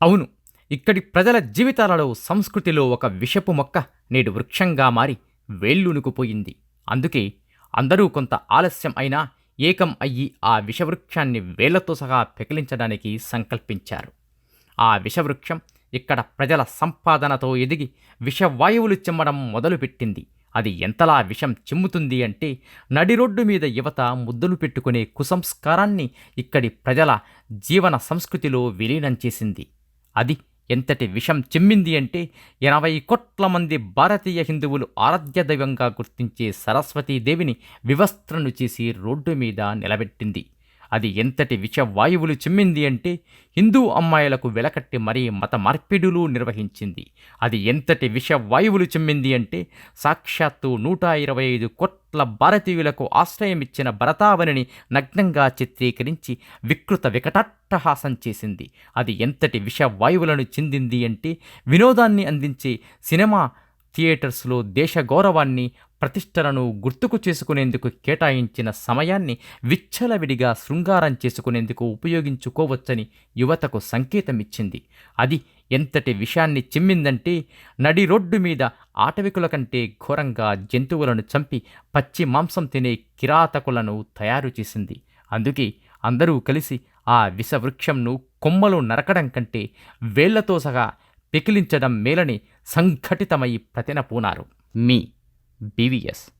అవును ఇక్కడి ప్రజల జీవితాలలో సంస్కృతిలో ఒక విషపు మొక్క నేడు వృక్షంగా మారి వేళ్ళునుకుపోయింది అందుకే అందరూ కొంత ఆలస్యం అయినా ఏకం అయ్యి ఆ విషవృక్షాన్ని వేళ్ళతో సహా పెకిలించడానికి సంకల్పించారు. ఆ విషవృక్షం ఇక్కడ ప్రజల సంపాదనతో ఎదిగి విషవాయువులు చిమ్మడం మొదలుపెట్టింది. అది ఎంతలా విషం చిమ్ముతుంది అంటే నడి రోడ్డు మీద యువత ముద్దులు పెట్టుకునే కుసంస్కారాన్ని ఇక్కడి ప్రజల జీవన సంస్కృతిలో విలీనం చేసింది. అది ఎంతటి విషం చెమ్మింది అంటే ఎనభై కోట్ల మంది భారతీయ హిందువులు ఆరాధ్య దైవంగా గుర్తించే సరస్వతీదేవిని వివస్త్రను చేసి రోడ్డు మీద నిలబెట్టింది. అది ఎంతటి విష వాయువులు చిమ్మింది అంటే హిందూ అమ్మాయిలకు వెలకట్టి మరీ మత మార్పిడులు నిర్వహించింది. అది ఎంతటి విష వాయువులు చిమ్మింది అంటే సాక్షాత్తు నూట ఇరవై ఐదు కోట్ల భారతీయులకు ఆశ్రయమిచ్చిన భరతావనిని నగ్నంగా చిత్రీకరించి వికృత వికటాట్టహాసం చేసింది. అది ఎంతటి విష వాయువులను చెందింది అంటే వినోదాన్ని అందించే సినిమా థియేటర్స్లో దేశ గౌరవాన్ని ప్రతిష్టలను గుర్తుకు చేసుకునేందుకు కేటాయించిన సమయాన్ని విచ్చలవిడిగా శృంగారం చేసుకునేందుకు ఉపయోగించుకోవచ్చని యువతకు సంకేతమిచ్చింది. అది ఎంతటి విషయాన్ని చిమ్మిందంటే నడి రోడ్డు మీద ఆటవికుల కంటే ఘోరంగా జంతువులను చంపి పచ్చి మాంసం తినే కిరాతకులను తయారు చేసింది. అందుకే అందరూ కలిసి ఆ విషవృక్షంను కొమ్మలు నరకడం కంటే వేళ్ళతో సహా పెకిలించడం మేలని సంఘటితమై ప్రతిన పూనారు. మీ BVS.